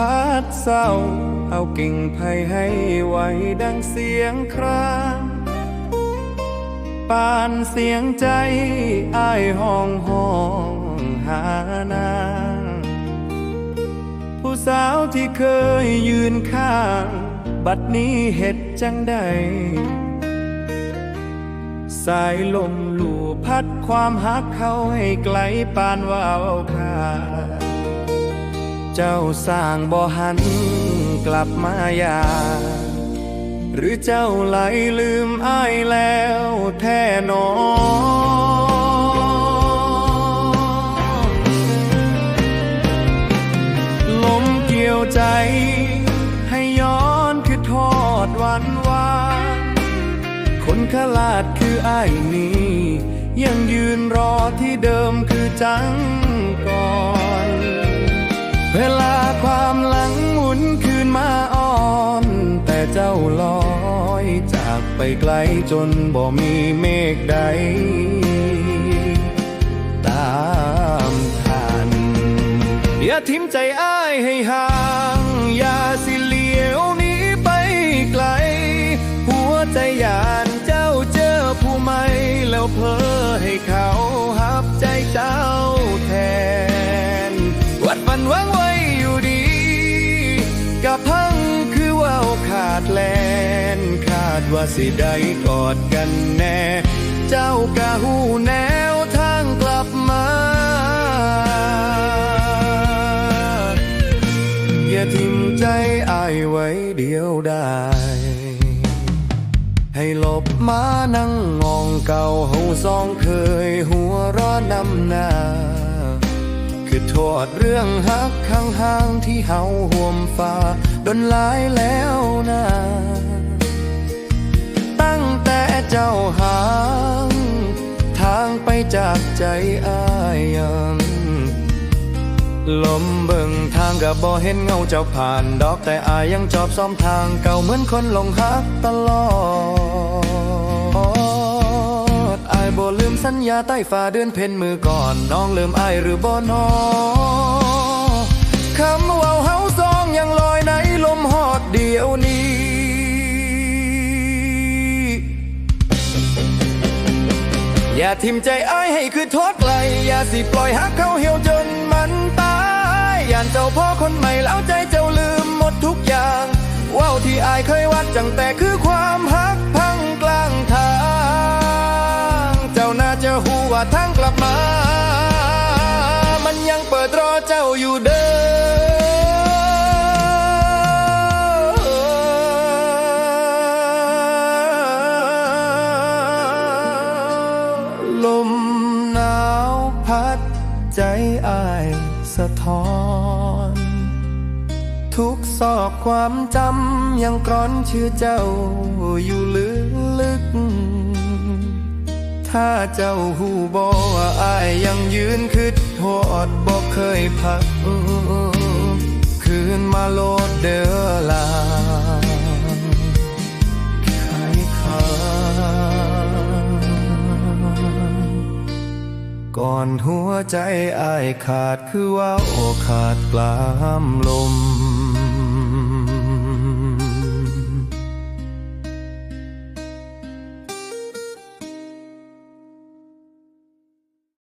พัดเศร้า เอากิ่งไผ่ให้ไหวดังเสียงครางปานเสียงใจอ้ายห้องห้องหานางผู้สาวที่เคยยืนข้าง บัดนี้เห็ดจังใด สายลมลู่พัดความหักเขาให้ไกลปานว่าวคา เจ้าสร้างบ่หันกลับมาอยา หรือเจ้าไหลลืมอ้ายแล้วแท้หนอลมเกี่ยวใจให้ย้อนคือทอดวันวานคนขลาดคืออ้ายนี้ ยังยืนรอที่เดิมคือจังก่อน เวลาความหลังหมุนคืนมาอ่อนแต่เจ้าลอยจากไปไกลจนบ่มีเมฆใด ตามทันอย่าทิ้มใจอ้ายให้หางอย่า ว่าสิได้กอดกันแน่ เจ้ากะหูแนวทางกลับมา อย่าทิ้งใจอายไว้เดียวได้ ให้หลบมานั่งงองเก่าเฮาสองเคยหัวร้อนนำหน้าคือโทษเรื่องฮักข้างห้างที่เฮาห่วมฟ้าดนหลายแล้วนะ เจ้าหาง ทางไปจากใจอายยังลมเบิ่งทางกับบ่เห็นเงาเจ้าผ่านดอกแต่อายยังจอบซ้อมทางเก่าเหมือนคนหลงฮักตลอดอายบ่ลืมสัญญาใต้ฟ้าเดือนเพ็ญมือก่อน น้องลืมอายหรือบ่นอคำว่าเฮาสองยังลอยในาทิมใจอ้ายให้คือโทษไกล อย่าสิปล่อยหักเขาเหี่ยวจนมันตายย่านเจ้าพ่อคนใหม่แล้วใจเจ้าลืมหมดทุกอย่างว่าวที่อายเคยวัดจังแต่คือความหักพังกลางทาง เจ้าน่าจะหูว่าทางกลับมา มันยังเปิดรอเจ้าอยู่ อายสะท้อน ทุกซอกความจำยังกรอนชื่อเจ้าอยู่ลึกลึก ถ้าเจ้าหูบอว่าอายยังยืนคืดโทษบอกเคยพัก ก่อนหัวใจอายขาดคือว่าโอขาดกลามลม